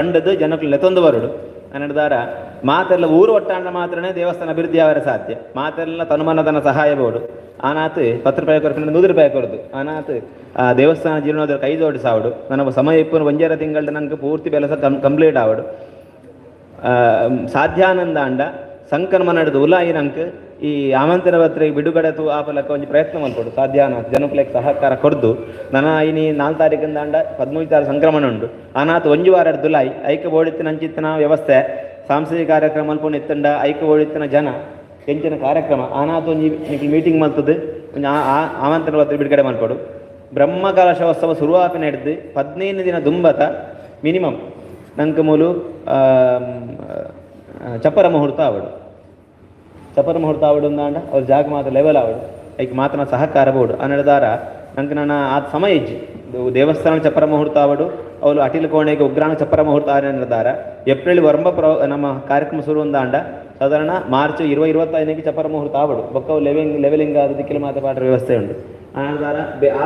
ಕಂಡದ್ದು ಜನಕ್ಕೆ ಲೆತೊಂದು ಬರುಡು. ಅನ್ನಡ್ದಾರ ಮಾತೆಲ್ಲ ಊರು ಒಟ್ಟಾಂಡ ಮಾತ್ರನೇ ದೇವಸ್ಥಾನ ಅಭಿವೃದ್ಧಿ ಆವರ ಸಾಧ್ಯ. ಮಾತೆಲ್ಲ ತನುಮನದನ ಸಹಾಯ ಬೋಡು. ಆನಾತ್ ಪತ್ರ ರೂಪಾಯಿ ಕೊರಕೊಂಡು ನೂರು ರೂಪಾಯಿ ಕೊರದು. ಆನಾತ್, ಆ, ದೇವಸ್ಥಾನ ಜೀರ್ಣೋದ್ರ ಕೈ ಸಾವುಡು. ನನಗೆ ಸಮಯ ಇಪ್ಪು ಒಂಜರ ತಿಂಗಳ ನನಗೆ ಪೂರ್ತಿ ಬೆಲಸ ಕಂಪ್ಲೀಟ್ ಆವಡು. ಸಾಧ್ಯಾನಂದ ಅಂಡ ಸಂಕರ್ಮ ನಡೆದು ಉಲಾಯಿ ನಂಕ್ ಈ ಆಮಂತ್ರಣ ಪತ್ರಿಕೆ ಬಿಡುಗಡೆ ತು ಆಪಲಕ ಒಂದು ಪ್ರಯತ್ನ ಮಾಡ್ಕೊಡು ಸಾಧ್ಯನ ಜನಕ್ಲೆಗ್ ಸಹಕಾರ ಕೊಡ್ದು. ನನ್ನ ಇನಿ ನಾಲ್ಕು ತಾರೀಕಿಂದ ಅಂಡ ಹದಿಮೂರು ತಾರೀಕು ಸಂಕ್ರಮಣ ಉಂಟು ಅನಾಥ ಒಂಜು ವಾರ ದುಲಾಯಿ ಐಕ ಓಡಿತ್ತಿನ ಅಂಚಿತ್ತಿನ ವ್ಯವಸ್ಥೆ. ಸಾಂಸ್ಕೃತಿಕ ಕಾರ್ಯಕ್ರಮ ಮಲ್ಪೊಂಡು ಎತ್ತಂಡ ಐಕ ಓಡಿತ್ತಿನ ಜನ. ಹೆಂಚಿನ ಕಾರ್ಯಕ್ರಮ. ಅನಾಥ ಒಂದು ಮೀಟಿಂಗ್ ಮಾಡ್ತದೆ ಆ- ಆ- ಆಮಂತ್ರಣ ಪತ್ರ ಬಿಡುಗಡೆ ಮಾಡಿಕೊಡು ಬ್ರಹ್ಮ ಕಲಶೋತ್ಸವ ಶುರುವಾಪಿನ ನಡೆದು. ಹದಿನೈದು ದಿನ ದುಂಬತ. ಮಿನಿಮಮ್. ನಂಗೆ ಮೂಲು ಆ, ಚಪ್ಪರ ಮುಹೂರ್ತ ಆವಡು ಚಪ್ಪರ ಮುಹೂರ್ತ ಆವಡು ಅಂದಾಂಡ ಅವ್ರ ಜಾಗ ಮಾತ್ರ ಲೆವೆಲ್ ಆವಡು ಐಕ್ ಮಾತನ ಸಹಕಾರ ಬೋಡು ಅನ್ನಡದಾರ ನಂಗೆ ನನ್ನ ಆ ಸಮಯ ಇಜ್ಜಿ ಇದು ದೇವಸ್ಥಾನ ಚಪ್ಪರ ಮುಹೂರ್ತ ಆವಡು ಅವಳು ಅಟಿಲ್ ಕೋಣೆಗೆ ಉಗ್ರಾಣ ಚಪ್ಪರ ಮುಹೂರ್ತ ಅನ್ನದಾರ ಏಪ್ರಿಲ್ ವರ್ಮ ಪ್ರ ನಮ್ಮ ಕಾರ್ಯಕ್ರಮ ಶುರು ಅಂದಾಂಡ ಸಾಧಾರಣ ಮಾರ್ಚ್ ಇರುವ ಇರುವತ್ತೈದಕ್ಕೆ ಚಪ್ಪರ ಮುಹೂರ್ತ ಆವಡು ಬೊಕ್ಕ ಲೆವೆಲಿಂಗ್ ಲೆವೆಲಿಂಗ್ ಆದ ದಿಕ್ಕಿಲು ಮಾತ್ರ ಪಾಠ ವ್ಯವಸ್ಥೆ ಉಂಟು ಅನ್ನದಾರ ಬೆ- ಆ